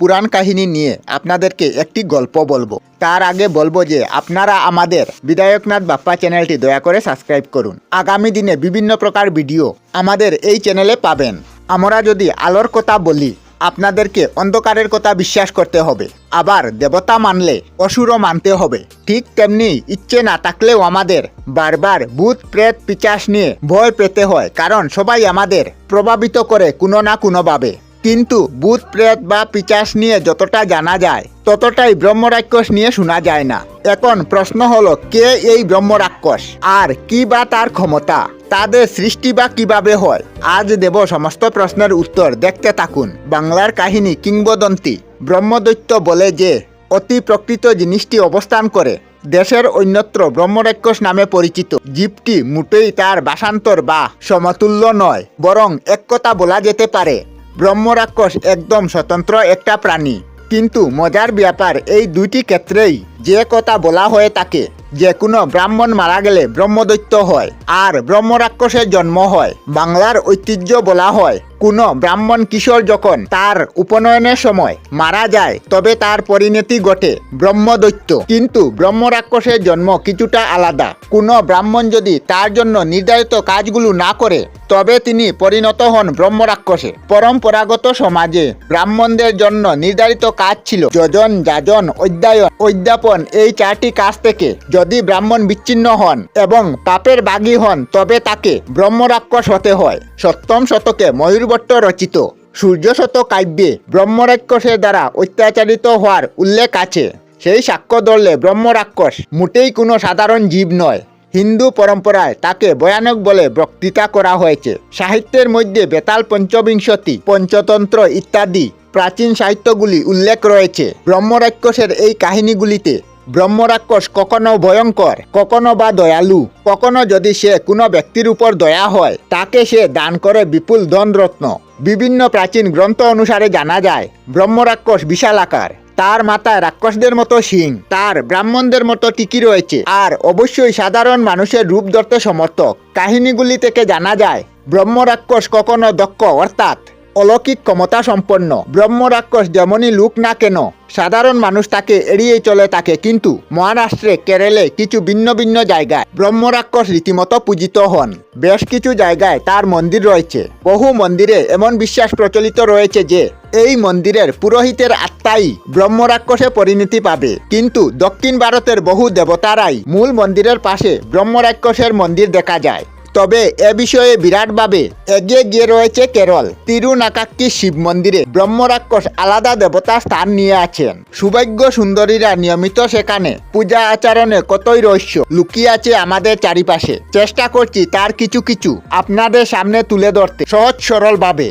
পুরাণ কাহিনী নিয়ে আপনাদেরকে একটি গল্প বলব। তার আগে বলব যে আপনারা আমাদের বিধায়কনাথ বাপ্পা চ্যানেলটি দয়া করে সাবস্ক্রাইব করুন। আগামী দিনে বিভিন্ন প্রকার ভিডিও আমাদের এই চ্যানেলে পাবেন। আমরা যদি আলোর কথা বলি, আপনাদেরকে অন্ধকারের কথা বিশ্বাস করতে হবে। আবার দেবতা মানলে অসুরও মানতে হবে। ঠিক তেমনি ইচ্ছে না থাকলেও আমাদের বারবার ভূত, প্রেত, পিচাস নিয়ে ভয় পেতে হয়। কারণ সবাই আমাদের প্রভাবিত করে কোনো না কোনোভাবে। কিন্তু ভূত প্রেত বা পিচাস নিয়ে যতটা জানা যায়, ততটাই ব্রহ্মরাক্ষস নিয়ে শোনা যায় না। এখন প্রশ্ন হলো, কে এই ব্রহ্মরাক্ষস? আর কি বা তার ক্ষমতা? তাদের সৃষ্টি বা কীভাবে হয়? আজ দেব সমস্ত প্রশ্নের উত্তর দেখতে থাকুন। বাংলার কাহিনী কিংবদন্তি। ব্রহ্মদৈত্য বলে যে, অতি প্রকৃত জিনিসটি অবস্থান করে, দেশের অন্যত্র ব্রহ্মরাক্ষস নামে পরিচিত। জীবটি মোটেই তার বাসান্তর বা সমতুল্য নয়, বরং এক কথা বলা যেতে পারে ব্রহ্মরাক্ষস একদম স্বতন্ত্র একটা প্রাণী। কিন্তু মজার ব্যাপার, এই দুইটি ক্ষেত্রেই যে কথা বলা হয়ে থাকে যে কোনো ব্রাহ্মণ মারা গেলে ব্রহ্মদৈত্য হয়, আর ব্রহ্মরাক্ষসের জন্ম হয়, বাংলার ঐতিহ্য বলা হয়। কোনো ব্রাহ্মণ কিশোর যখন তার উপনয়নের সময় মারা যায়, তবে তার পরিণতি ঘটে ব্রহ্মদৈত্য। কিন্তু ব্রহ্মরাক্ষসের জন্ম কিছুটা আলাদা। কোনো ব্রাহ্মণ যদি তার জন্য নির্ধারিত কাজগুলো না করে, তবে তিনি পরিণত হন ব্রহ্মরাক্ষসে। পরম্পরাগত সমাজে ব্রাহ্মণদের জন্য নির্ধারিত কাজ ছিল যজন, যাজন, অধ্যায়ন, অধ্যাপন এই চারটি কাজ থেকে যদি ব্রাহ্মণ বিচ্ছিন্ন হন এবং পাপের বাগী হন, তবে তাকে ব্রহ্মরাক্ষস হতে হয়। সপ্তম শতকে ময়ূরভট্ট রচিত। সূর্যশত কাব্যে ব্রহ্মরাক্ষসের দ্বারা অত্যাচারিত হওয়ার উল্লেখ আছে। সেই সাক্ষ্য ধরলে ব্রহ্মরাক্ষস মোটেই কোনো সাধারণ জীব নয়। হিন্দু পরম্পরায় তাকে ভয়ানক বলে বক্তৃতা করা হয়েছে সাহিত্যের মধ্যে বেতাল পঞ্চবিংশতি পঞ্চতন্ত্র ইত্যাদি প্রাচীন সাহিত্যগুলি উল্লেখ রয়েছে ব্রহ্মরাক্ষসের এই কাহিনীগুলিতে ব্রহ্মরাক্ষস কখনো ভয়ঙ্কর, কখনো বা দয়ালু, কখনো যদি সে কোনো ব্যক্তির উপর দয়া হয়, তাকে সে দান করে বিপুল ধনরত্ন। বিভিন্ন প্রাচীন গ্রন্থ অনুসারে জানা যায়, ব্রহ্মরাক্ষস বিশাল আকার। তার মাথায় রাক্ষসদের মতো শিং তার ব্রাহ্মণদের মতো টিকি রয়েছে, আর অবশ্যই সাধারণ মানুষের রূপ ধরতে সমর্থক। কাহিনীগুলি থেকে জানা যায়, ব্রহ্মরাক্ষস কখনো দক্ষ, অর্থাৎ অলৌকিক ক্ষমতা সম্পন্ন। ব্রহ্মরাক্ষস যেমনই লুক না কেন, সাধারণ মানুষ তাকে এড়িয়ে চলে থাকে কিন্তু মহারাষ্ট্রে, কেরলে কিছু ভিন্ন ভিন্ন জায়গায় ব্রহ্মরাক্ষস রীতিমতো পূজিত হন। বেশ কিছু জায়গায় তার মন্দির রয়েছে। বহু মন্দিরে এমন বিশ্বাস প্রচলিত রয়েছে যে, এই মন্দিরের পুরোহিতের আত্মাই ব্রহ্মরাক্ষসে পরিণতি পাবে। কিন্তু দক্ষিণ ভারতের বহু দেবতারাই মূল মন্দিরের পাশে ব্রহ্মরাক্ষসের মন্দির দেখা যায়। তবে এ বিষয়ে বিরাটভাবে এগিয়ে গিয়ে রয়েছে কেরল। তিরুনাকাক্কি শিব মন্দিরে ব্রহ্মরাক্ষস আলাদা দেবতা স্থান নিয়ে আছেন। সৌভাগ্য সুন্দরীরা নিয়মিত সেখানে পূজা আচরণে কতই রহস্য লুকিয়ে আছে আমাদের চারিপাশে। চেষ্টা করছি তার কিছু কিছু আপনাদের সামনে তুলে ধরতে সহজ সরলভাবে।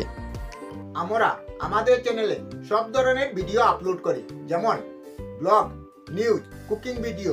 আমরা আমাদের চ্যানেলে সব ধরনের ভিডিও আপলোড করি। যেমন ব্লগ নিউজ কুকিং ভিডিও